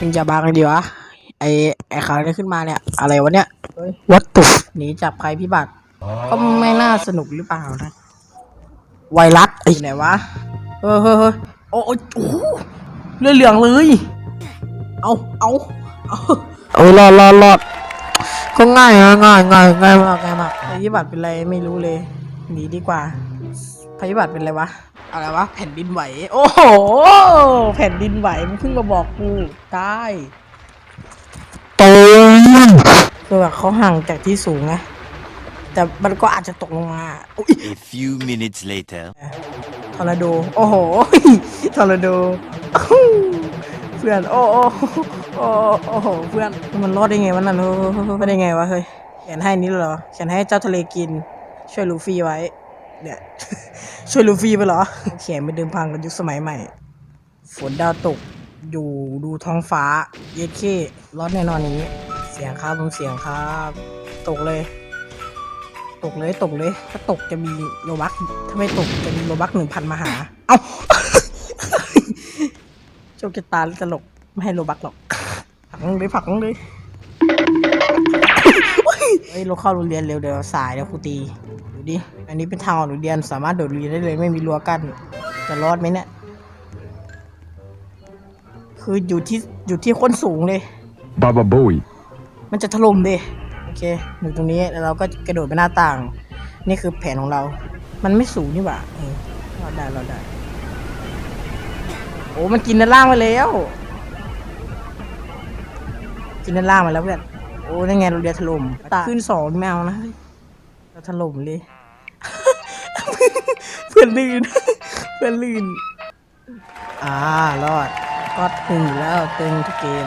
มันจะบางเลยดีวะ ไอไอข่าวที่ขึ้นมาเนี่ย อะไรวะเนี่ย วัตถุหนีจากภัยพิบัติ ก็ไม่น่าสนุกหรือเปล่านะ ไวรัสไอ้ไหนวะ เฮ้ยเฮ้ยเฮ้ยโอ้โอ้โอ้โหเลือดเหลืองเลยเอาเอาเอาเอารอดรอดรอดก็ง่ายนะง่ายง่ายง่ายมากง่ายมากภัยพิบัติเป็นไรไม่รู้เลย หนีดีกว่าภัยพิบัติเป็นอะไรวะ อะไรวะแผ่นดินไหว โอ้โห แผ่นดินไหวมึงเพิ่งมาบอกกูได้ตูมคือแบบเขาห่างจากที่สูงนะแต่มันก็อาจจะตกลงมาอุ๊ย A few minutes later. ทอร์นาโด โอ้โหทอร์นาโด เพื่อน โอ้โอ้โอ้โอ้โห เพื่อน มันรอดได้ไงวะนั่นโอ้โหไม่ได้ไงวะเฮ้ยเขียนให้นี่เหรอเขียนให้เจ้าทะเลกิน ช่วยลูฟี่ไว้ เนี่ยช่วยลูฟี่ไปเหรอเขียนไปเดิมพันกับยุคสมัยใหม่ ฝนดาวตกอยู่ดูท้องฟ้า เย็ดเข้รอดแน่นอนนี้ เสียงครับผมเสียงครับ ตกเลย ตกเลยตกเลย ถ้าตกจะมีโลบักถ้าไม่ตกจะมีโลบักหนึ่งพันมาหา เอ้าโชคชะตาตลก ไม่ให้โลบักหรอกผักเลยผักเลย เฮ้ยเราเข้าโรงเรียนเร็วเดี๋ยวสายเดี๋ยวครูตีดูดิอันนี้เป็นทางออกโรงเรียนสามารถโดดโรงเรียนได้เลยไม่มีรั้วกั้นจะรอดไหมเนี่ยคืออยู่ที่อยู่ที่คนสูงเลย Baba Bowie. มันจะถล่มดิโอเคอยู่ตรงนี้แล้วเราก็กระโดดไปหน้าต่าง นี่คือแผนของเรา มันไม่สูงนี่หว่าเออเราได้เราได้โอ้มันกินด้านล่างมาแล้ว กินด้านล่างมาแล้วเพื่อน โอ้นั่นไงเราเรียนถล่มตาขึ้นสองแมวนะเฮ้ยเราถล่มเลย เพื่อนลื่น เพื่อนลื่น อ่ารอดก็ตึงอยู่แล้วตึงทุกเกม